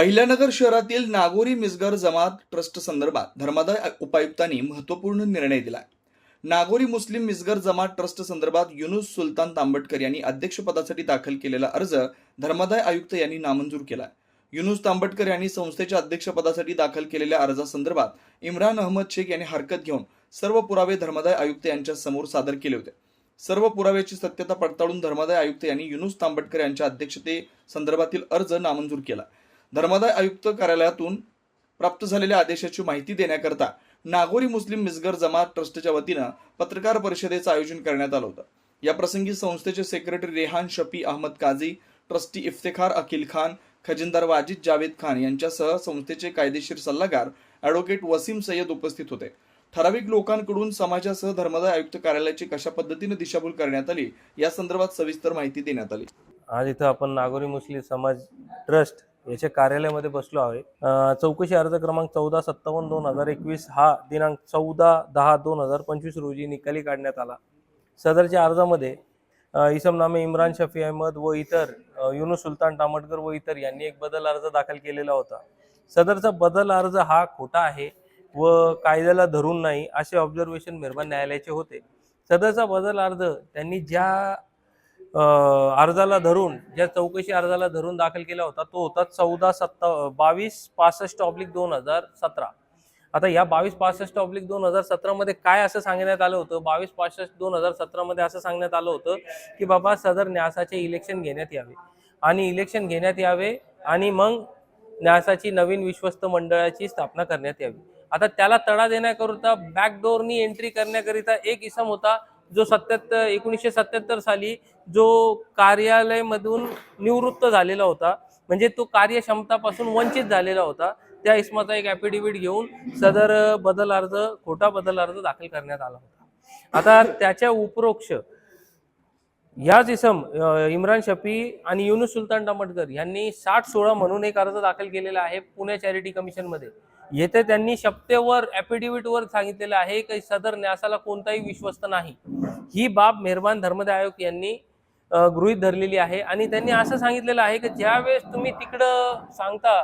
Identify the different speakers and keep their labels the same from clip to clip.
Speaker 1: अहिल्यानगर शहरातील नागोरी मिसगर जमात ट्रस्ट संदर्भात धर्मादाय उपायुक्तांनी महत्त्वपूर्ण निर्णय दिला नागोरी मुस्लिम मिसगर जमात ट्रस्ट संदर्भात युनुस सुलतान तांबटकर यांनी अध्यक्षपदासाठी दाखल केलेला अर्ज धर्मादाय आयुक्त यांनी नामंजूर केला युनुस तांबटकर यांनी संस्थेच्या अध्यक्षपदासाठी दाखल केलेल्या अर्जासंदर्भात इम्रान अहमद शेख यांनी हरकत घेऊन सर्व पुरावे धर्मादाय आयुक्त यांच्या समोर सादर केले होते. सर्व पुराव्याची सत्यता पडताळून धर्मादाय आयुक्त यांनी युनुस तांबटकर यांच्या अध्यक्षते संदर्भातील अर्ज नामंजूर केला. धर्मादाय आयुक्त कार्यालयातून प्राप्त झालेल्या आदेशाची माहिती देण्याकरता नागोरी मुस्लिम मिसगर जमात ट्रस्टच्या वतीनं पत्रकार परिषदेचं आयोजन करण्यात आलं होतं. या प्रसंगी संस्थेचे सेक्रेटरी रेहान शफी अहमद काझी ट्रस्टी इफ्तेखार अकिल खान खजिनदार वाजिद जावेद खान यांच्यासह संस्थेचे कायदेशीर सल्लागार ॲडव्होकेट वसीम सय्यद उपस्थित होते. ठराविक लोकांकडून समाजासह धर्मदाय आयुक्त कार्यालयाची कशा पद्धतीने दिशाभूल करण्यात आली या संदर्भात सविस्तर माहिती देण्यात आली.
Speaker 2: आज इथं आपण नागोरी मुस्लिम समाज ट्रस्ट याच्या कार्यालयामध्ये बसलो आहे. चौकशी अर्ज क्रमांक चौदा सत्तावन्न दोन हजार एकवीस हा दिनांक चौदा दहा दोन हजार पंचवीस रोजी निकाली काढण्यात आला. सदरच्या अर्जामध्ये अं, इसमनामे इम्रान शफी अहमद व इतर अं, युनुस सुलतान टामटकर व इतर यांनी एक बदल अर्ज दाखल केलेला होता. सदरचा बदल अर्ज हा खोटा आहे व कायद्याला धरून नाही असे ऑब्झर्वेशन मेहरबान न्यायालयाचे होते. सदरचा बदल अर्ज त्यांनी ज्या अर्जाला धरून ज्या चौकशी अर्जाला धरून दाखल केला होता तो होता चौदा सत्ता बावीस पासष्ट ऑब्लिक दोन हजार सतरा. आता या बावीस पासष्ट ऑब्लिक दोन हजार सतरामध्ये काय असं सांगण्यात आलं होतं? बावीस पासष्ट दोन हजार सतरामध्ये असं सांगण्यात आलं होतं की बाबा सदर न्यासाचे इलेक्शन घेण्यात यावे. आणि इलेक्शन घेण्यात यावे आणि मग न्यासाची नवीन विश्वस्त मंडळाची स्थापना करण्यात यावी. आता त्याला तडा देण्याकरिता बॅकडोरनी एंट्री करण्याकरिता एक इसम होता जो सत्याहत्तर एकोणीसशे सत्याहत्तर साली जो कार्यालयमधून निवृत्त झालेला होता म्हणजे तो कार्यक्षमतापासून वंचित झालेला होता त्या इसमाचा एक ॲफिडेव्हिट घेऊन सदर बदल अर्ज खोटा बदल अर्ज दाखल करण्यात आला होता. आता त्याच्या उपरोक्ष याच इसम इम्रान शफी आणि युनुस सुलतान टमटकर यांनी साठ सोळा म्हणून एक अर्ज दाखल केलेला आहे पुणे चॅरिटी कमिशनमध्ये येथे त्यांनी शपथेवर वर सांगितलेलं आहे की सदर न्यासाला कोणताही विश्वस्त नाही. ही बाब मेहरबान धर्मदाय आयोग यांनी गृहित गृहीत धरलेली आहे. आणि त्यांनी असं सांगितलेलं आहे की ज्यावेळेस तुम्ही तिकडं सांगता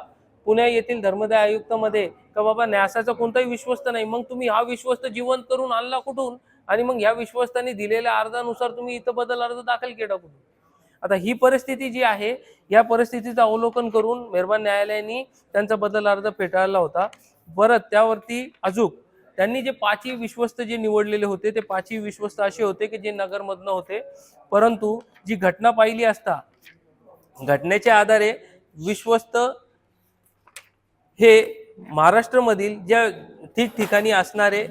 Speaker 2: पुणे येथील धर्मदाय आयुक्तमध्ये का बाबा न्यासाचा कोणताही विश्वस्त नाही मग तुम्ही हा विश्वस्त जिवंत करून आणला कुठून? आणि मग ह्या विश्वस्तानी दिलेल्या अर्जानुसार तुम्ही इथं बदल अर्ज दाखल केला कुठून? आता ही परिस्थिती जी आहे या परिस्थितीचं अवलोकन करून मेहरबान न्यायालयाने त्यांचा बदल अर्ज फेटाळला होता. परत त्यावरती अजूक त्यांनी जे पाचही विश्वस्त जे निवडलेले होते ते पाचही विश्वस्त असे होते की जे नगरमधनं होते. परंतु जी घटना पाहिली असता घटनेच्या आधारे विश्वस्त हे महाराष्ट्रमधील ज्या ठिकठिकाणी असणारे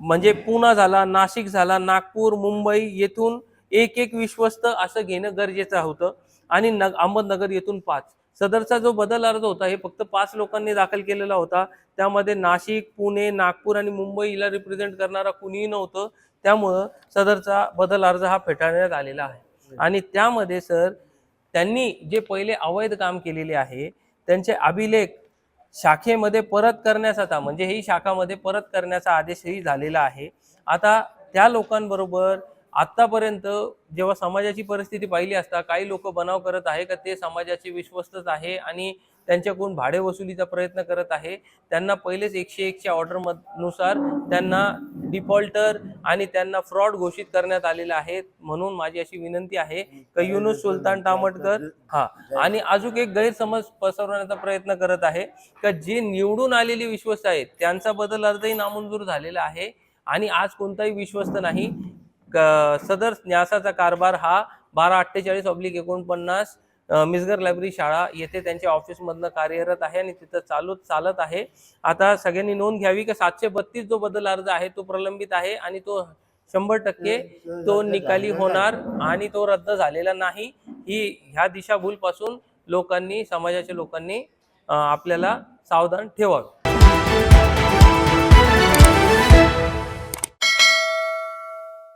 Speaker 2: म्हणजे पुणा झाला नाशिक झाला नागपूर मुंबई येथून एक एक विश्वस्त असं घेणं गरजेचं होतं. आणि नग अहमदनगर येथून पाच. सदरचा जो बदल अर्ज होता हे फक्त पाच लोकांनी दाखल केलेला होता. त्यामध्ये नाशिक पुणे नागपूर आणि मुंबईला रिप्रेझेंट करणारा कुणीही नव्हतं. त्यामुळं सदरचा बदल अर्ज हा फेटाळण्यात आलेला आहे. आणि त्यामध्ये सर त्यांनी जे पहिले अवैध काम केलेले आहे त्यांचे अभिलेख शाखेमध्ये परत करण्याचा म्हणजे ही शाखामध्ये परत करण्याचा आदेशही झालेला आहे. आता त्या लोकांबरोबर आतापर्यंत जेव्हा समाजाची परिस्थिती पाहिली असता काही लोक बनाव करत आहे का ते समाजाचे विश्वस्तच आहे आणि त्यांच्याकडून भाडे वसुलीचा प्रयत्न करत आहे. त्यांना पहिलेच एकशे एकच्या ऑर्डरनुसार त्यांना डिफॉल्टर आणि त्यांना फ्रॉड घोषित करण्यात आलेला आहे म्हणून माझी अशी विनंती आहे का युनुस सुलतान टामटकर हा आणि अजून एक गैरसमज पसरवण्याचा प्रयत्न करत आहे का जे निवडून आलेले विश्वस्त आहेत त्यांचा बदल अर्जही नामंजूर झालेला आहे आणि आज कोणताही विश्वस्त नाही. सदर न्यासाचा कारभार हा बारा अठ्ठेचाळीस ऑब्लिक एकोणपन्नास मिसगर लायब्ररी शाळा येथे त्यांच्या ऑफिसमधनं कार्यरत आहे आणि तिथं चालू चालत आहे. आता सगळ्यांनी नोंद घ्यावी की सातशे बत्तीस जो बदल अर्ज आहे तो प्रलंबित आहे आणि तो शंभर टक्के तो निकाली होणार आणि तो रद्द झालेला नाही. ही ह्या दिशाभूल पासून लोकांनी समाजाच्या लोकांनी आपल्याला सावधान ठेवावे.